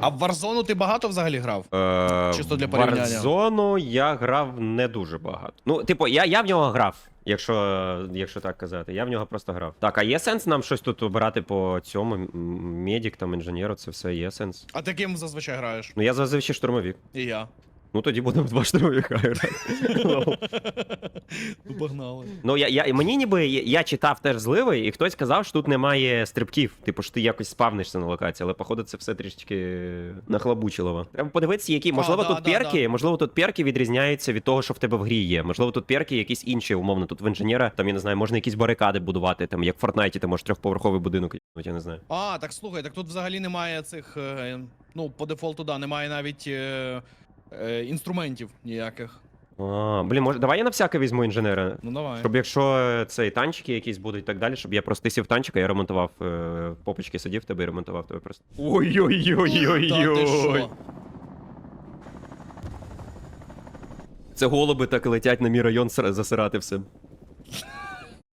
А в Warzone ти багато взагалі грав? Е, Чисто для порівняння. Warzone я грав не дуже багато. Ну, типу, я, я в нього грав, якщо, якщо так казати. Я в нього просто грав. Так, а є сенс нам щось тут обирати по цьому? М, Медик, там, інженеру, це все є сенс. А ти ким зазвичай граєш? Ну я зазвичай штурмовик. І я. Ну тоді будемо два штурмовика грати. Ну погнали. Ну, я, я, мені ніби я, читав теж зливи, і хтось сказав, що тут немає стрибків. Типу, що ти якось спавнишся на локації, але походу це все трішечки нахлабучило. Треба подивитися, які. Можливо, да, тут да, перки, можливо, тут перки відрізняються від того, що в тебе в грі є. Можливо, тут перки якісь інші, умовно. Тут в інженера, там, я не знаю, можна якісь барикади будувати, там, як в Фортнайті, ти можеш трьохповерховий будинок, я не знаю. А, так слухай, так тут взагалі немає цих. е, Ну, по дефолту, да, немає навіть е, інструментів ніяких. А, блін, може, давай я на всяке візьму інженера. Ну давай. Щоб якщо е, цей танчики якісь будуть і так далі, щоб я просто сів танчика, я ремонтував е, попочки сидів тебе і ремонтував тебе просто. Та ти Ой-ой-ой-ой-ой. що? Це голуби так і летять на мій район сра- засирати все.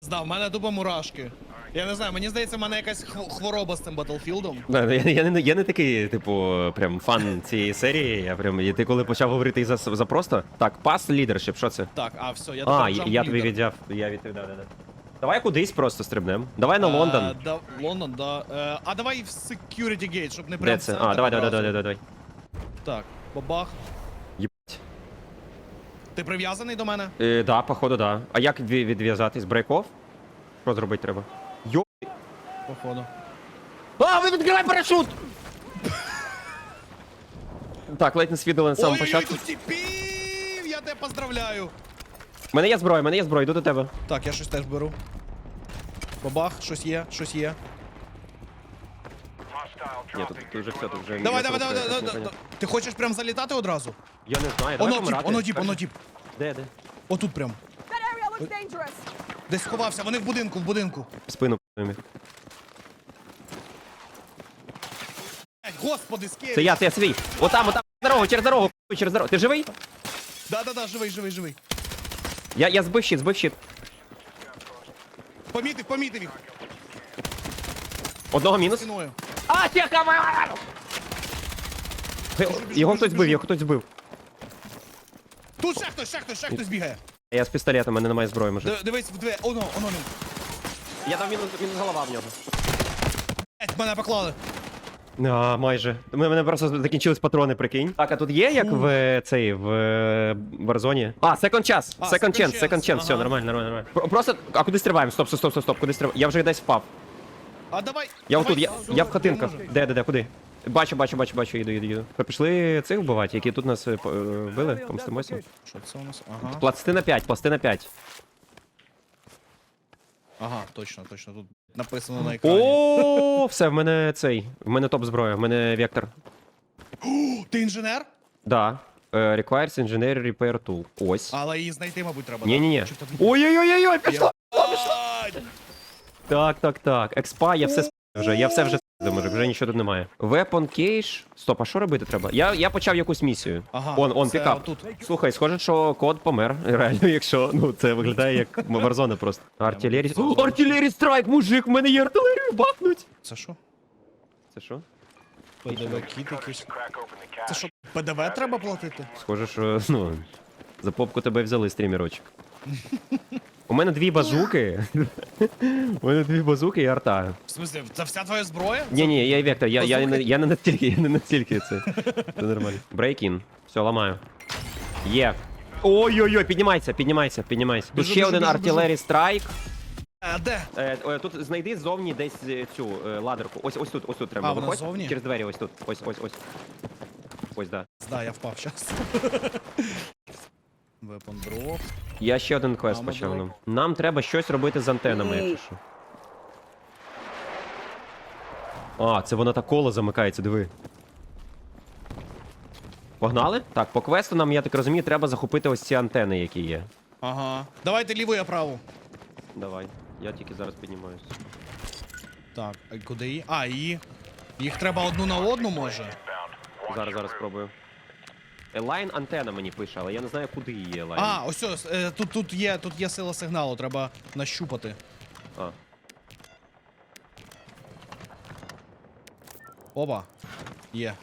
Знав, в мене тупо мурашки. Я не знаю, мені здається, в мене якась хв- хвороба з цим Battlefield. Да, Я, я, не, я не такий, типу, прям фан цієї серії. Я прям. І ти коли почав говорити за, за просто. Так, пас лідершип, що це? Так, а все, я А, я, я тобі віддав. Я відповідав, да, да. Давай кудись просто стрибнем. Давай на Лондон. Е, да, Лондон, да. Е, а давай в security gate, щоб не прям Де це? А, давай, давай, давай, давай, давай. Так, бабах. Єбать. Ти прив'язаний до мене? Е, да, походу, да. А як від- відв'язатись? Брейк-офф? Що зробити треба? Походу. А, ви відкривай парашут! так, ледь не свідали на самому початку. тіпів! Я тебе поздравляю! У мене є зброя, у мене є зброя, йду до тебе. Так, я щось теж беру. Бабах, щось є, щось є. Ні, тут, тут вже все, тут вже. Давай, давай, давай, давай, давай. Ти хочеш прям залітати одразу? Я не знаю, давай Оно тіп, помирати. оно тіп, оно тіп. Де, де? Отут прям. That area looks dangerous. Десь сховався, вони в будинку, в будинку. В спину п***ю. Господи, скелі. Це я, це я свій. Отам, отам, дорогу, через дорогу, через дорогу. Ти живий? Да-да-да, живий, живий, живий. Я, я збив щит, збив щит. Помітив, помітив їх. Одного мінус. Стіною. А, тихо, Його хтось збив, його хтось збив. Тут ще хтось, ще хтось, ще хтось бігає. Я з пістолетом, у мене немає зброї, може. Д- Дивись, в дві, оно, оно. Я там мінус, мінус голова в нього. Блядь, мене поклали. А, майже. У мене просто закінчились патрони, прикинь. Так, а тут є як в е, цей в е, Warzone? А, second час. А, Second second chance, chance, second chance. Все, ага. нормально, нормально, нормально. Про- Просто, а куди стрибаємо? Стоп, стоп, стоп, стоп, куди стрибаємо? Я вже десь впав. А давай. Я отут, я, я в хатинках. Де, де, де, куди? Бачу, бачу, бачу, бачу, іду, іду, іду. Ви Пішли цих вбивати, які тут нас е, по- е, вбили, помстимося. Що це у нас? Ага. Пластина 5, пластина 5. Ага, точно, точно. Тут написано на екрані. О, все, в мене цей. В мене топ зброя, в мене вектор. Ти інженер? Да. Е, Requires Engineer Repair Tool. Ось. Але її знайти, мабуть, треба. Ні, ні, ні. Ой-ой-ой-ой, пішло! Так, так, так. Експа, я все с*** вже, я все вже с***ю, вже нічого тут немає. Weapon cache. Стоп, а що робити треба? Я, я почав якусь місію. Ага, Он, он, це пікап. отут. Слухай, схоже, що код помер. Реально, якщо, ну, це виглядає як Warzone просто. Артилерій. О, Артилерій страйк, мужик, в мене є артилерію, бахнуть! Це що? Це що? ПДВ кіт якийсь. Це що, ПДВ треба платити? Схоже, що, ну, за попку тебе взяли, стрімерочок. У мене дві базуки. У мене дві базуки і арта. В смысле, це вся твоя зброя? Ні, ні, я вектор, я, я, не- я не настільки, я не настільки це. Це нормально. Брейкін. Все, ламаю. Є. Ой-ой-ой, піднімайся, піднімайся, піднімайся. Тут Біжу, ще біжу, один біжу, артилерій страйк. А, де? Е, е, тут знайди ззовні десь е, цю е, ладерку. Ось ось тут, ось тут треба. А, вона Виходь ззовні? через двері, ось тут. Ось, ось, ось. Ось, да. Да, я впав щас. Weapon drop. Я ще один квест почав. нам. Нам треба щось робити з антенами, якщо що. А, це воно так коло замикається, диви. Погнали? Так, по квесту нам, я так розумію, треба захопити ось ці антени, які є. Ага. Давайте ліву, я праву. Давай, я тільки зараз піднімаюсь. Так, а куди її? А, її. Їх треба одну на одну, може? Зараз, зараз спробую. Елайн антена мені пише, але я не знаю, куди її елайн. А, ось ось, е, тут, тут, є, тут є сила сигналу, треба нащупати. а. Опа. Є.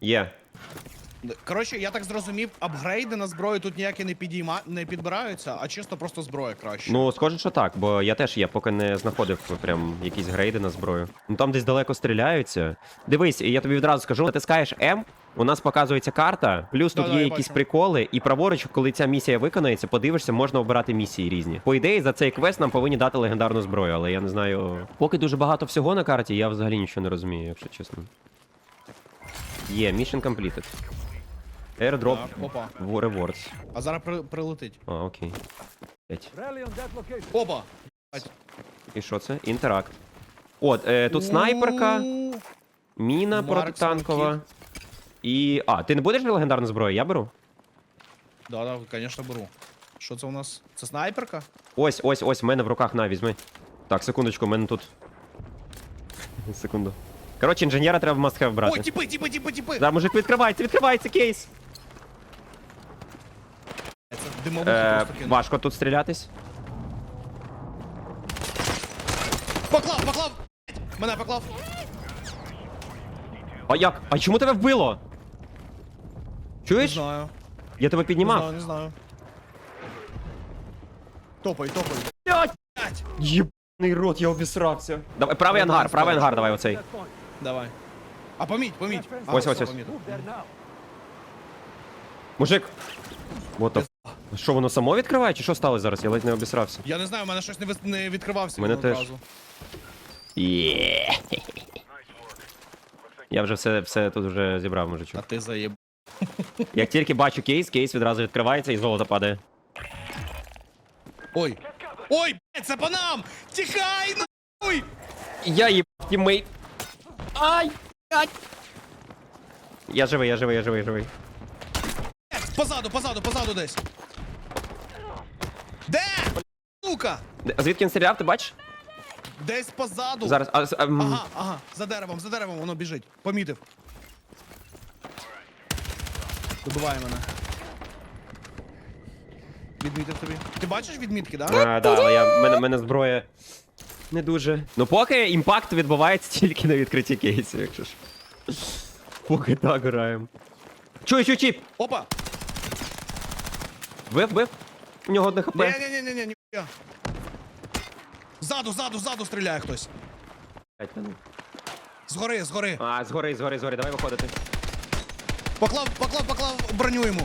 Є. Коротше, я так зрозумів, апгрейди на зброю тут ніякі не підійма... не підбираються, а чисто просто зброя краще. Ну, схоже, що так, бо я теж є, поки не знаходив прям якісь грейди на зброю. Ну там десь далеко стріляються. Дивись, я тобі відразу скажу, натискаєш М, у нас показується карта, плюс тут Да-да, є якісь бачу. приколи, і праворуч, коли ця місія виконається, подивишся, можна обирати місії різні. По ідеї, за цей квест нам повинні дати легендарну зброю, але я не знаю. Поки дуже багато всього на карті, я взагалі нічого не розумію, якщо чесно. Є, mission completed. Airdrop опа. rewards. А зараз при... прилетить. А, окей. Опа! І що це? Інтеракт. От, е, тут снайперка, міна протитанкова. І. А, ти не будеш легендарну зброю? Я беру. Да, да, звісно, беру. Що це у нас? Це снайперка? Ось, ось, ось, в мене в руках на, візьми. Так, секундочку, в мене тут. Секунду. Коротше, інженера треба в have брати. Ой, тіпи, тіпи, тіпи, тіпи! Да, мужик, відкривається, відкривається кейс. Це димовухи Е, просто кинув. важко тут стрілятись. Поклав, поклав! Мене поклав! А як? А чому тебе вбило? Не знаю. Я тебе Не знаю, не знаю. Топай, топай. Блять! Єбаний рот, я обісрався. Давай, правий ангар, правий ангар, давай оцей. Давай. А поміть, поміть. А, Ось, все, ось, ось. помітив. Мужик. Вот the... f- Що воно само відкриває, чи що сталося зараз? Я ледь не обісрався. Я не знаю, у мене щось не, вис- не відкривався Мене він теж. одразу. Є. Я вже все, все тут вже зібрав, мужичок. А ти заєб. Як тільки бачу кейс, кейс відразу відкривається і золото падає. Ой. Ой, блядь, це по нам! Тікай, нахуй! Я їб тіммейт. Ай! блядь. Я живий, я живий, я живий, живий. Блядь, Позаду, позаду, позаду десь. Де? Сука! Де- А звідки він стріляв, ти бачиш? Десь позаду. Зараз. А, с- а, м, Ага, ага, за деревом, за деревом воно біжить. Помітив. Добиває мене. Відмітив тобі. Ти бачиш відмітки, так? да? А, да, але я, мене, мене зброя не дуже. Ну поки імпакт відбувається тільки на відкритті кейсів, якщо ж. Поки так граємо. Чуй, чуй, чіп! Опа! Вбив, вбив. У нього одне хп. Ні, ні, ні, ні, ні, ні. Ззаду, ззаду, ззаду стріляє хтось. Блядь, та ну. Згори, згори. А, згори, згори, згори, давай виходити. Поклав, поклав, поклав броню йому.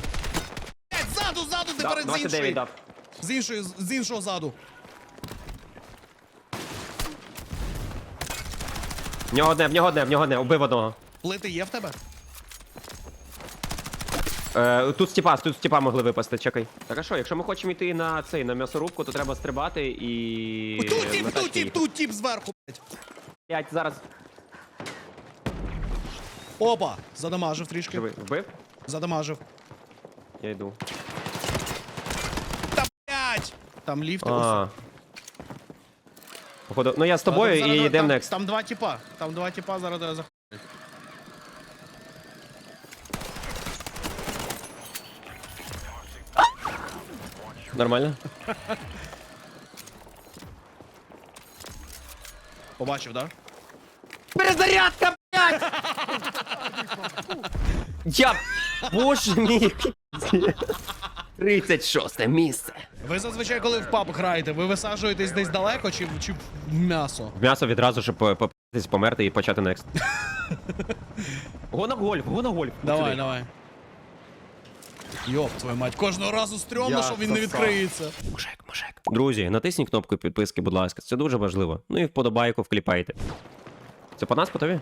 Блядь, ззаду, ззаду, Да, тепер з 29 іншої. дав. З іншої, з з іншого заду. В нього одне, в нього одне, в нього одне, убив одного. Плити є в тебе? Е, тут стіпа, тут стіпа могли випасти, чекай. Так а що, якщо ми хочемо йти на цей, на м'ясорубку, то треба стрибати і. Тут тіп, на тут тіп, їхати. тут тіп зверху, блядь. Блядь, зараз. Опа, задамажив трішки. Живий. Вбив? Задамажив. Я йду. Та блядь! Там ліфт. А. Походу, ну я з тобою і йдемо там, next. Там два тіпа. Там два тіпа зараз заходять. Нормально? Побачив, да? Перезарядка! Я... Боже мій. 36 місце. Ви зазвичай, коли в паб граєте, ви висаджуєтесь десь далеко чи, чи в м'ясо? В м'ясо відразу, щоб попитись, померти і почати next. Го на гольф, го на гольф. Давай, давай. Йоп, твою мать, кожного разу стрьомно, Я що він не сосав. відкриється. Мужик, мужик. Друзі, натисніть кнопку підписки, будь ласка, це дуже важливо. Ну і вподобайку вкліпайте. Це по нас, по тобі?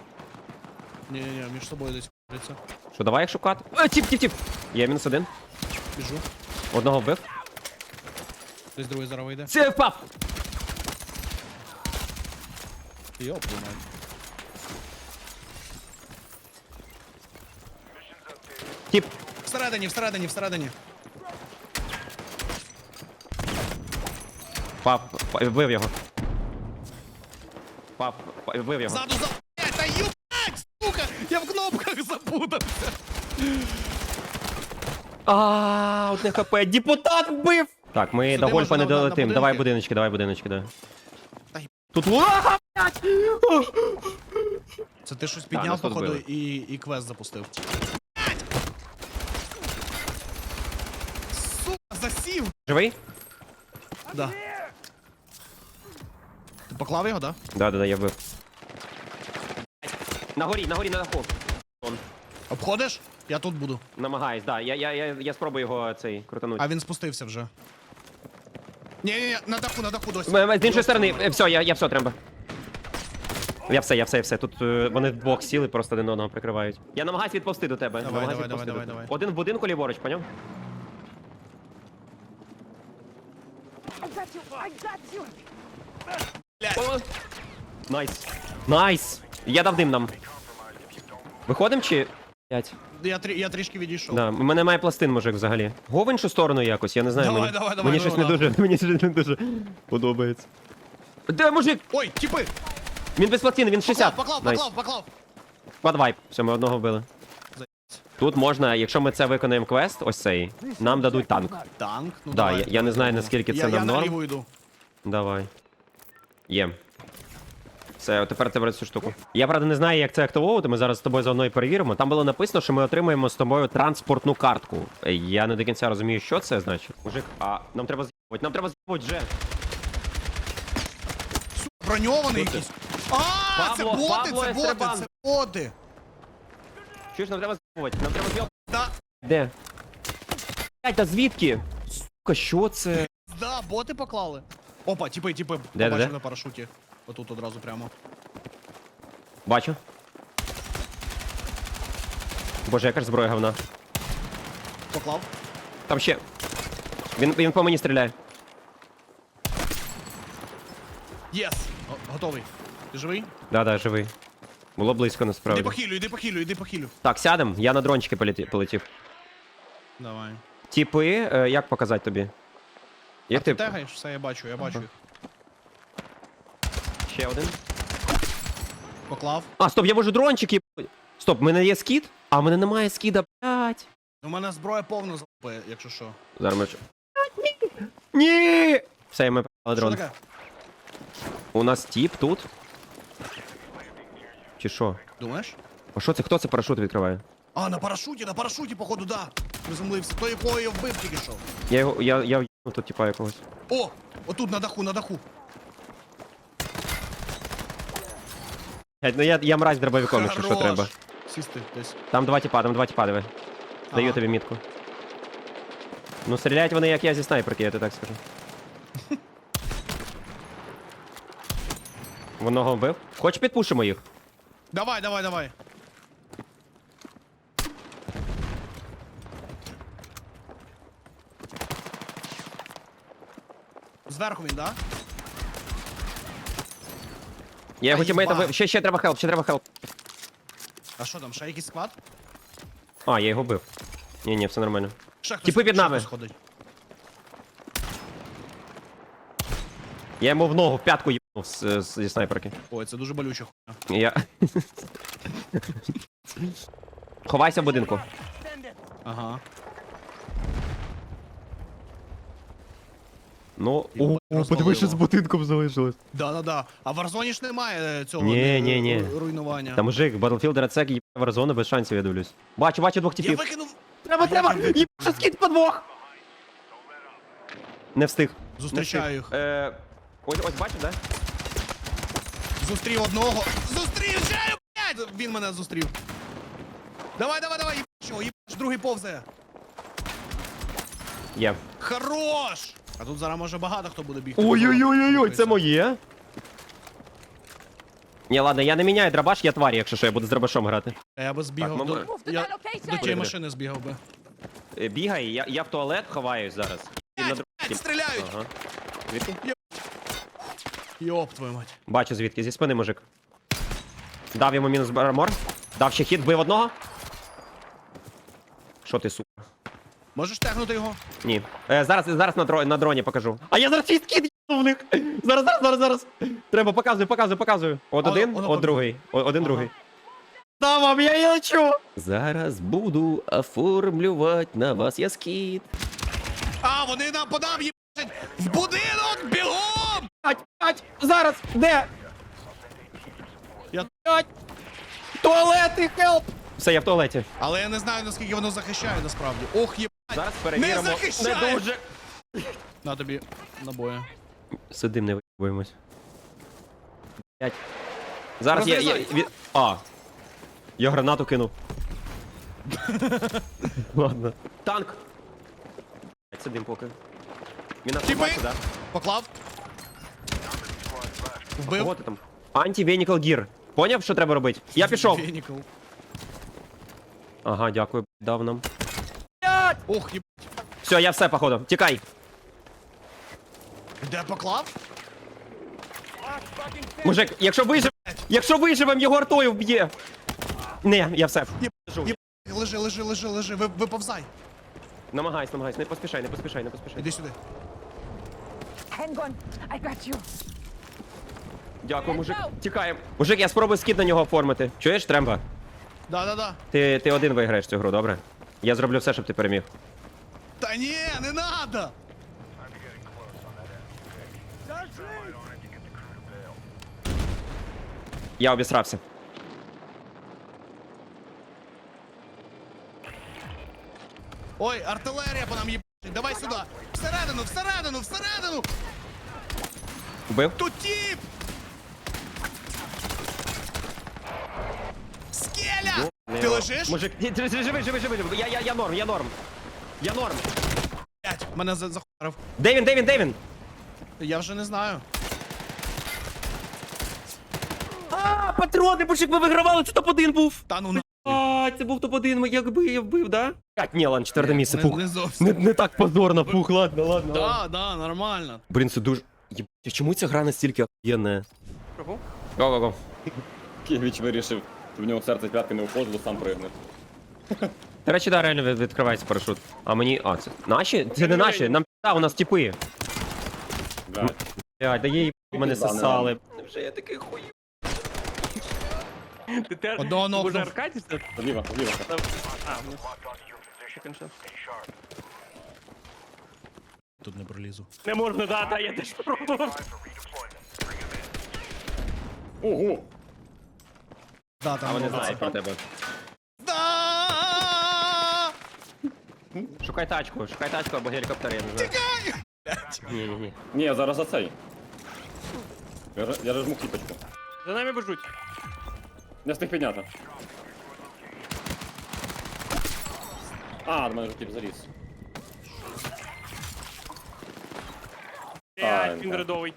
Ні, між собою десь х**ться. Що, давай їх шукати? Е, тіп, тіп, тіп. Є мінус один. Біжу. Одного вбив. Десь другий зараз вийде. Це впав! Йоп, мать. Тіп. Всередині, всередині, всередині. Впав, Вбив його. Впав, Вбив його. Ззаду. Блядь, та юбать, запутався. А, одне хп. Депутат вбив! Так, ми Сюди до гольфа можна не на- на долетим. будинки. Давай будиночки, давай будиночки. Та й- Тут луга, блядь! Це ти щось нас підняв, тут походу, і, і квест запустив. Сука, засів! Живий? Да. Ти поклав його, да? Да, да, да, я вбив. На горі, на горі, на даху. Обходиш? Я тут буду. Намагаюсь, да. Я, я, я, я спробую його цей крутанути. А він спустився вже. Ні, ні, ні, на даху, на даху досі. М- м- З іншої сторони, е, все, я, я все треба. Я все, я все, я все. Тут е, вони вдвох сіли, просто один одного прикривають. Я намагаюсь відповсти до тебе. Давай, намагаюсь давай, відповсти давай, до давай, тебе. Один в будинку ліворуч, поняв? I got you! I got you! Найс. Найс! Я дав дим нам. Виходим чи. П'ять. Я, трі, я трішки відійшов. Да, у мене немає пластин, мужик, взагалі. Го в іншу сторону якось, я не знаю. Давай, мені, давай, давай, мені щось не давай. дуже, мені щось не дуже подобається. Де мужик? Ой, тіпи! Він без пластин, він 60. Поклав, поклав, Найс. поклав, поклав. Квадвайп. Все, ми одного вбили. Тут можна, якщо ми це виконаємо квест, ось цей, нам дадуть танк. Танк, ну Да, давай. я- я не знаю, наскільки це я, нам я норм. наліво йду. Давай. Є. Все, от тепер тебе цю штуку. Я правда не знаю, як це активовувати. Ми зараз з тобою заодно і перевіримо. Там було написано, що ми отримаємо з тобою транспортну картку. Я не до кінця розумію, що це значить. Мужик, а нам треба з'їбувати, нам треба з'їбувати вже. Броньований це? якийсь. А, це боти, це боти, Естребан. це боти. Чуєш, нам треба з'їбувати, нам треба з'їбувати. Да, Де? Блять, та звідки? Сука, що це? да, боти поклали. Опа, тіпи, тіпи, де, побачив де? на парашуті. Отут одразу прямо. Бачу. Боже, яка ж зброя говна. Поклав. Там ще. Він, він по мені стріляє. Єс! Го- Готовий. Ти живий? Да-да, живий. Було близько Іди насправді. похилю, іди похилю, іди похилю. Так, сядем, я на дрончики полеті- полетів. Давай. Типи, е, як показати тобі? Як а ти ти? тегаєш? Все, я бачу, я бачу їх. Ще один. Поклав. А, стоп, я можу дрончики. Стоп, в мене є скіт? А в мене немає скіда, блять. У мене зброя повна залпи, якщо що. Зараз ми. Ні! Все, ми прийняли Що дрон. таке? У нас тіп тут. Чи що? Думаєш? А що це? Хто це парашут відкриває? А, на парашуті, на парашуті, походу, да. Приземлився. Той, якого я вбив тільки що. Я його. Я, я в'їбну тут типа якогось. О! Отут на даху, на даху. Блядь, Ну я, я мразь дробовиком, якщо що Хорош. треба. Сісти десь. Там два тіпа, там два тіпа, диви. Даю Ага. тобі мітку. Ну, стріляють вони, як я зі снайперки, я тобі так скажу. Одного вбив. Хоч підпушимо їх. Давай, давай, давай. Зверху він, да? Я його Та тімейта їба. вбив. Ще, ще треба хелп, ще треба хелп. А що там, ще якийсь склад? А, я його вбив. Ні, ні, все нормально. Ще хтось, Тіпи під ще нами. хтось ходить. Я йому в ногу, в п'ятку їбнув з, з, зі снайперки. Ой, це дуже болюче хуйня. Я. Ховайся в будинку. Ага. Ну, Його о, розвалило. подивись, що з будинком залишилось. Да-да-да. А в Warzone ж немає е, цього Ні, е, ні, ні. ру- руйнування. Та мужик, Battlefield Рацек їбав Warzone без шансів, я дивлюсь. Бачу, бачу двох Я типів. викинув. Треба, треба! Їбаша скид по двох! Не встиг. Зустрічаю їх. Е, ось, ось бачиш, да? Зустрів одного. Зустрічаю, блядь! Він мене зустрів. Давай, давай, давай, їбач його, їбач, другий повзе. Є. Хорош! А тут зараз може багато хто буде бігти. Ой-ой-ой-ой, це моє. Ні, ладно, я не міняю дробаш, я тварі, якщо що, я буду з дробашом грати. Я би збігав Так, до, ми- я, до тієї машини збігав би. Е, Бігай, я, я в туалет ховаюсь зараз. І на др- блядь, стріляють! Ага. Звідки? Йоп твою мать. Бачу звідки, зі спини мужик. Дав йому мінус армор. Дав ще хід, вбив одного. Що ти, сука? Можеш тягнути його? Ні. Е, зараз, зараз на, дро, на дроні покажу. А я зараз кіт в них. Зараз, зараз, зараз, зараз. Треба, показую, показую, показую. От О, один, воно от другий. О- один Ага. другий. Вам, я і лечу. Зараз буду оформлювати на вас я скіт. А, вони нам подав їбать! В будинок! Бігом! П'ять, п'ять, зараз, де? Я- П'ять. Туалети, хелп! Все, я в туалеті. Але я не знаю, наскільки воно захищає насправді. Ох, є. Зараз перевіримо. Не захищає! дуже. На тобі набої. Сидим, не. Блять. Зараз я, я, Розрізай. від... А. Я гранату кинув. Ладно. Танк! Блядь, Сидим поки. Він нас Тіпи! побачив, да? Поклав. Вбив. Кого ти там? Анті-венікал гір. Поняв, що треба робити? Я пішов. Ага, дякую, дав нам. Ох, є. Все, я все, походу. Тікай. Де поклав? Мужик, якщо вижив, якщо виживем, його артою вб'є. Не, я все. Лежи, лежи, лежи, лежи. Ви, виповзай. Намагайся, намагайся, не поспішай, не поспішай, не поспішай. Іди сюди. Hang on. I got you. Дякую, мужик. Тікаємо. Мужик, я спробую скид на нього оформити. Чуєш, Тремба? Да-да-да. Ти, ти один виграєш цю гру, добре? Я зроблю все, щоб ти переміг. Та ні, не надо. Я обісрався. Ой, артилерія по нам їбать. Давай сюди. Всередину, всередину, всередину. Вбив? Тут тіп. Скеля! Ти лежиш? Мужик, ні, ти живи, живи, живи, живи. Я, я, я норм, я норм. Я норм. Блять, мене за- захуярив. Де він, де він, де він? Я вже не знаю. А, патрони, мужик, ми вигравали, це топ-1 був. Та ну на. А, це був топ-1, якби я вбив, да? Так, ні, ладно, четверте місце, Не, пух. не зовсім. Не, не так позорно, пух, ладно, ладно. ладно. Да, да, нормально. Блін, це дуже... Єб... Чому ця гра настільки охуєнна? Го-го-го. Ківіч вирішив, що в нього серце п'ятки не входило, сам пригне. До речі, да, реально від- відкривається парашут. А мені. А, це наші? Це не наші, нам пізда, у нас типи. Блядь. Блядь, да є мене Пізда, не сосали. Вже я такий хуй. Ти те Одного може нокнув. аркадишся? Зліва, зліва. А, ну. Конечно. Тут не пролізу. Не можна, да, да, я теж пробував. Ого! Да, там А вони знають про тебе. Да! Шукай тачку, шукай тачку або гелікоптер, я не знаю. Ні, ні, ні. Ні, я зараз за цей. Я, ж- я жму кіпочку. За нами бежуть. Не встиг підняти. А, до мене вже кіп заліз. Блядь, Так, він так. рядовий.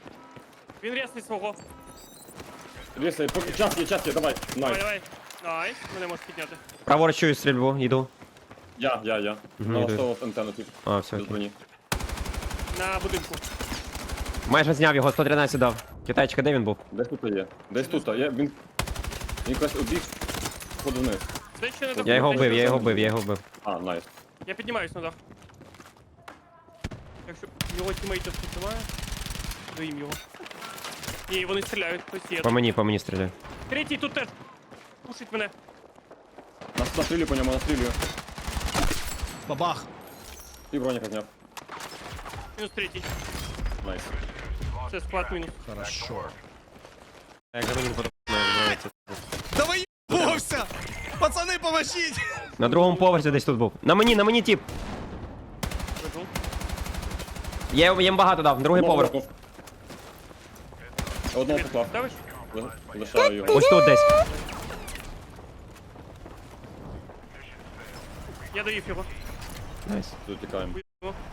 Він рясний свого. Ліси, поки час є, час є, давай. Давай, Найс. давай. Найс, мене можеш підняти. Праворуч чую стрільбу, йду. Я, я, я. Мгм, Налаштовував антенну тип. А, все, Без окей. броні. На будинку. Майже зняв його, 113 дав. Китайчика, де він був? Десь тут є. Десь тут. Я, він... Він якось убіг. Ходу вниз. Ще не. Я його вбив, я його вбив, я його вбив. А, найс. Я піднімаюсь на дах. Якщо його тімейтів тут немає, доїм його. Ні, вони стріляють, хтось є. По мені, по мені стріляє. Третій тут теж. Пушить мене. Нас настрілюю по ньому, настрілюю. Бабах. І броніка зняв. Мінус третій. Найс. Це склад мінус. Хорошо. Як мені подобається. Давай їбався! Пацани, поможіть! На другому поверсі десь тут був. На мені, на мені. Лежу. Я я їм багато дав, другий Одного поверх. Одного поклав. Лишаю його. Ось тут десь. Я доїв його. Найс. Тут тікаємо.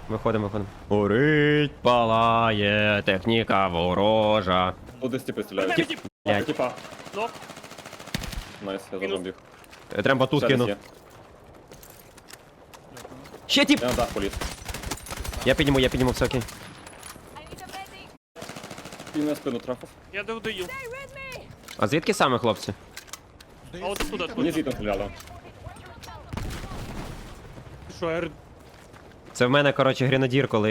Виходимо, виходимо. Горить, палає, техніка ворожа. Тут десь тіпи стріляють. відіп. Блядь. Тіпа. Нок. Найс, я зажом біг. Е, Треба тут Ще десь кинув. є. Ще тіп! Я на дах поліз. Я підніму, я підніму, все окей. І на спину трафив. Я дав доїв. А звідки саме, хлопці? А от откуда? Мені откуда? звідти стріляли. Ти Що, р... Це в мене, коротше, гренадір, коли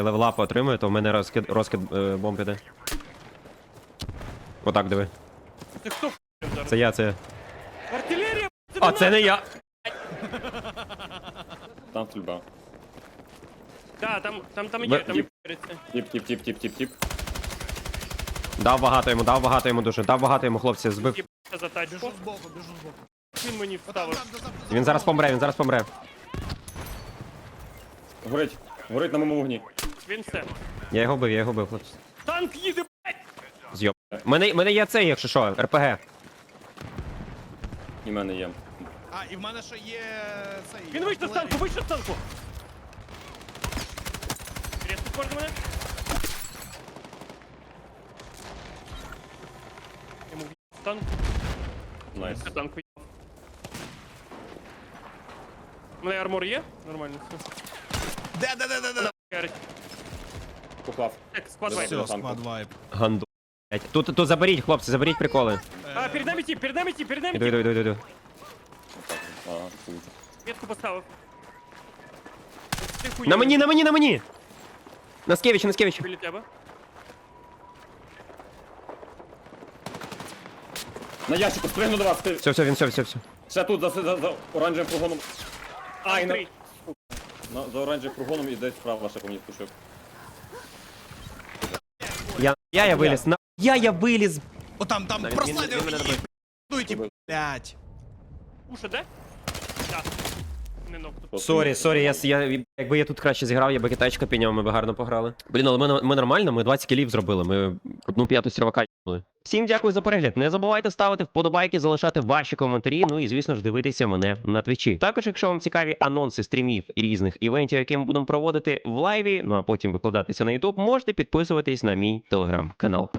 левелап отримує, то в мене розкид, розкид е, бомб іде. Отак диви. Це хто зараз? Це я, це я. Артилерія! А, це не я! Там стрільба. Да, там, там, там Ви- є, там переться. Тіп, тіп, тіп, тіп, тіп, тіп. Дав багато йому, дав багато йому дуже, дав багато йому, хлопці, збив. Я за тачку. Біжу збоку, біжу збоку. Він мені вставив. Він зараз помре, він зараз помре. Горить. Горить на моєму вогні. Він все. Я його бив, я його бив, хлопці. Танк їде, блядь! Зйоб. Мене, мене є цей, якщо що, РПГ. І в мене є. А, і в мене ще є цей. Він вийшов з танку, вийшов з танку! Різко кожен мене. танк. Найс. Я танк в'їбав. У мене армор є? Нормально, все. Де, де, де, де, де? Ярить. Поклав. Так, склад Давай. вайп. Все, танку. склад вайп. Ганду. блядь. Тут, тут заберіть, хлопці, заберіть приколи. А, перед нами тип, перед нами тип, перед нами Іду, тип. іду, іду, іду. Ага, хуй. Метку поставив. Ти хуй. На мені, на мені, на мені! Наскевич, Наскевич. Біля тебе. На ящику, спригну до вас. Ти... Все, все, він все, все, все. Ще тут за, за, за оранжевим фургоном. Ай, на, Три. на, за оранжевим фургоном і десь справа ще по мені спушив. Я, я, я виліз, на... Я, я виліз. О, там, там, прослайдер, блядь. Уша, де? Так. Сорі, сорі, я, с- я, якби я тут краще зіграв, я би китайчика підняв, ми б гарно пограли. Блін, але ми, ми нормально, ми 20 кілів зробили, ми одну п'яту сірвака їбали. Всім дякую за перегляд. Не забувайте ставити вподобайки, залишати ваші коментарі. Ну і звісно ж дивитися мене на твічі. Також, якщо вам цікаві анонси стрімів і різних івентів, які ми будемо проводити в лайві, ну а потім викладатися на YouTube, можете підписуватись на мій телеграм-канал.